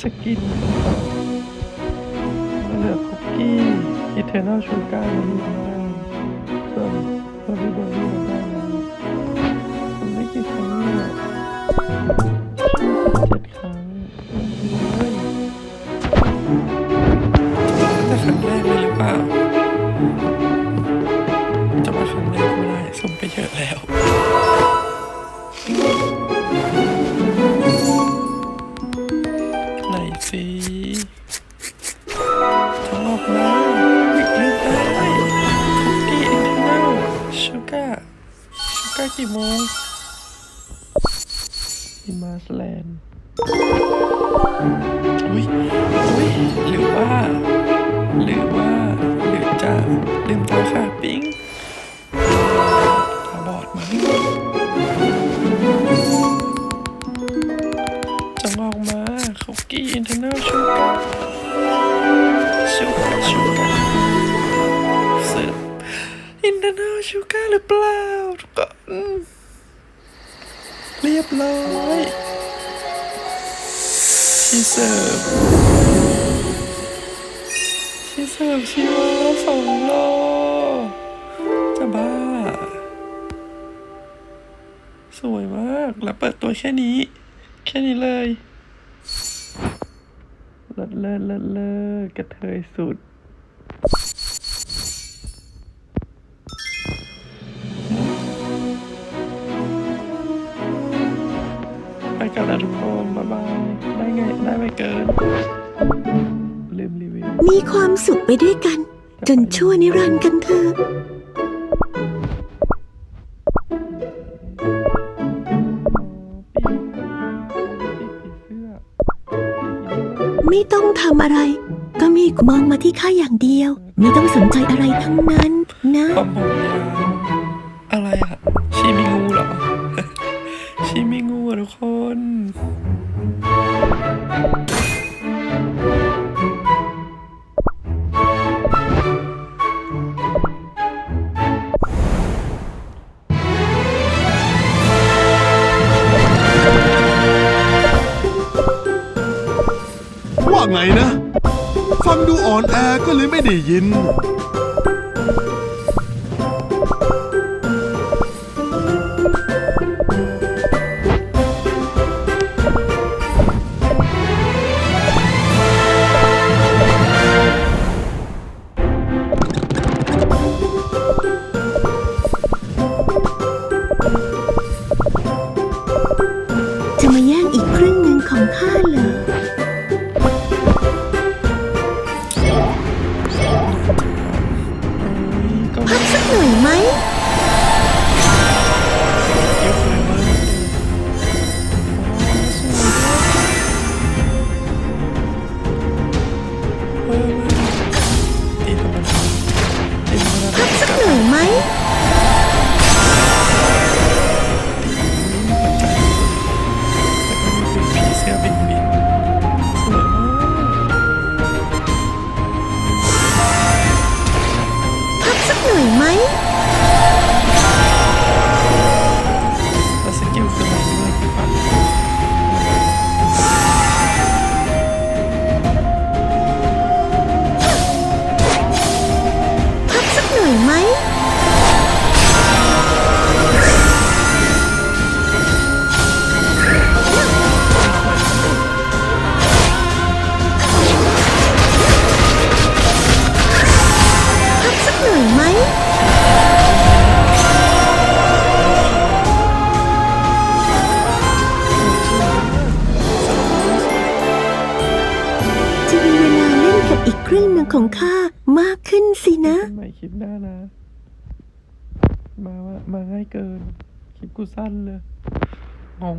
สกินเหลือคุกกี้อีเทอร์นอลชูการ์นี่ได้ส่วนเบอร์รี่เบอร์รี่เราได้แล้วผมได้กี่ครั้งเนี่ยเจ็ดครั้งเฮ้ยแต่ครั้งแรกเลยหรือเปล่าจะมาครั้งแรกไม่ได้สมไปเยอะแล้ว สิทั้งออกมาวิกลืมได้คุกกี้อินเทอร์เนลชูการ์ชูการ์กี่โมงอิมาสแลนด์อุ้ยอุ้ยหรือว่า หรือว่า หรือจะลืมตาค่ะ ปิ๊งตาบอดมั้ง มาคุกกี้อินเทอร์เนลชูการ์ชูการ์ชูการ์สิร์ฟอินเทอร์เนลชูการ์หรือเปล่าทุกคนเรียบร้อยที่เสิร์ฟที่เสิร์ฟชีวาสองโลจะบ้า สวยมาก แล้วเปิดตัวแค่นี้ แค่นี้เลย เลิศเลิศเลิศเลิศกระเทยสุด ไปกันแล้วทุกคนบ๊ายบายได้ไงได้ไม่เกินลืมรีวิว มีความสุขไปด้วยกัน จนชั่วนิรันดร์กันเถอะ ไม่ต้องทำอะไร ก็มีมองมาที่ข้าอย่างเดียว ไม่ต้องสนใจอะไรทั้งนั้นนะ ผมยาวอะไรอะชีมีงูเหรอ ชีมีงูอะทุกคน ว่าไงนะ ฟังดูอ่อนแอก็เลยไม่ได้ยิน เที่หนึ่งของข้ามากขึ้นสินะนใหม่คลิปหน้านะ มาว่ามาง่ายเกิน คลิปกูสั้นเลยงง